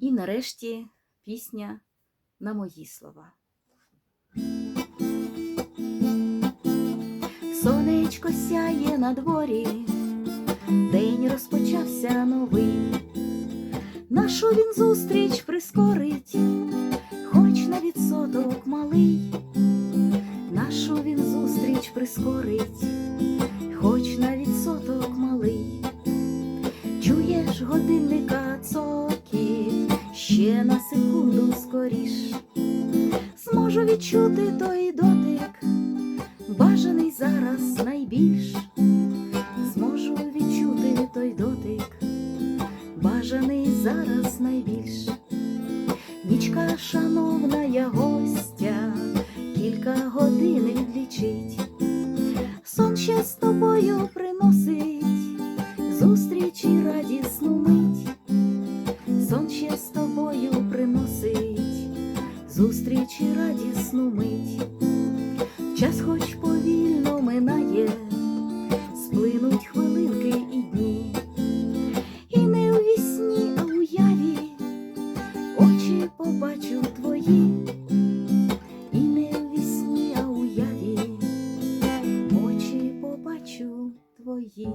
І нарешті пісня на мої слова. Сонечко сяє на дворі, день розпочався новий. Нашу він зустріч прискорить, хоч на відсоток малий. Нашу він зустріч прискорить, хоч на відсоток малий. Чуєш годинника цокіт, ще на секунду скоріш. Зможу відчути той дотик, бажаний зараз найбільш. Зможу відчути той дотик, бажаний зараз найбільш. Нічка, шановна я гостя, кілька годин відлічить. Сон ще з тобою приносить зустрічі радісну мить сон ще з тобою приносить, зустрічі радісну мить, час хоч повільно минає, сплинуть хвилинки і дні, і не у вісні, а уяві очі побачу твої, і не у вісні, а очі побачу твої.